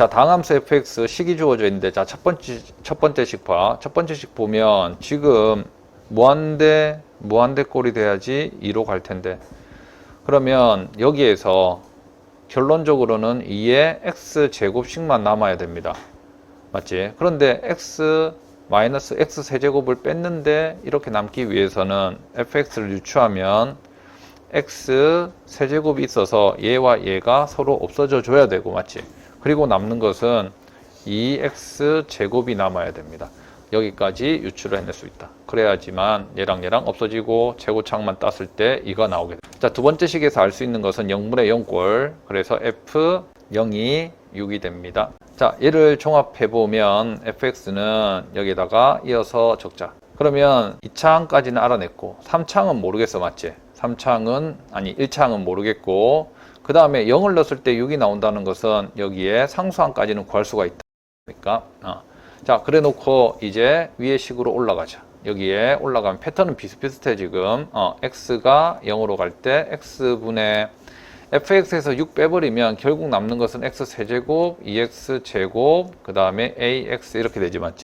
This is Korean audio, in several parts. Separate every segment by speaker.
Speaker 1: 자, 당함수 fx 식이 주어져 있는데, 자, 첫 번째, 첫 번째씩 봐. 첫 번째씩 보면, 지금, 무한대, 무한대 꼴이 돼야지 2로 갈 텐데. 그러면, 여기에서, 결론적으로는 2의 x 제곱씩만 남아야 됩니다. 맞지? 그런데 x 마이너스 x 세제곱을 뺐는데, 이렇게 남기 위해서는 fx를 유추하면, x 세제곱이 있어서 얘와 얘가 서로 없어져 줘야 되고, 맞지? 그리고 남는 것은 2x 제곱이 남아야 됩니다. 여기까지 유추를 해낼 수 있다. 그래야지만 얘랑 얘랑 없어지고 최고창만 땄을 때 이가 나오게 됩니다. 자, 두 번째 식에서 알 수 있는 것은 0분의 0꼴. 그래서 f 0이 6이 됩니다. 자, 얘를 종합해 보면 fx는 여기다가 이어서 적자. 그러면 2창까지는 알아냈고 3창은 모르겠어. 맞지? 3창은 아니 1창은 모르겠고 그 다음에 0을 넣었을 때 6이 나온다는 것은 여기에 상수항까지는 구할 수가 있다. 그러니까 어. 자 그래 놓고 이제 위의 식으로 올라가자. 여기에 올라가면 패턴은 비슷비슷해 지금 어, x가 0으로 갈 때 x분의 fx에서 6 빼버리면 결국 남는 것은 x 세제곱, 2x 제곱, 그 다음에 ax 이렇게 되지 맞지?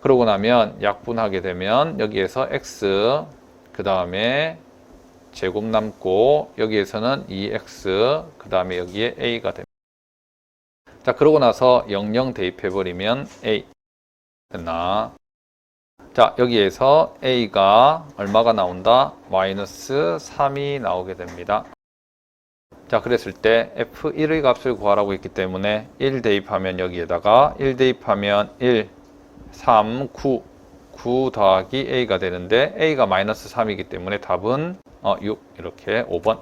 Speaker 1: 그러고 나면 약분하게 되면 여기에서 x 그 다음에 제곱 남고 여기에서는 2x 그 다음에 여기에 a가 됩니다. 자 그러고 나서 00 대입해 버리면 a 됐나? 자 여기에서 a가 얼마가 나온다? 마이너스 3이 나오게 됩니다. 자 그랬을 때 f1의 값을 구하라고 했기 때문에 1 대입하면 여기에다가 1 대입하면 1, 3, 9 9 더하기 a가 되는데 a가 마이너스 3이기 때문에 답은 어, 6 이렇게 5번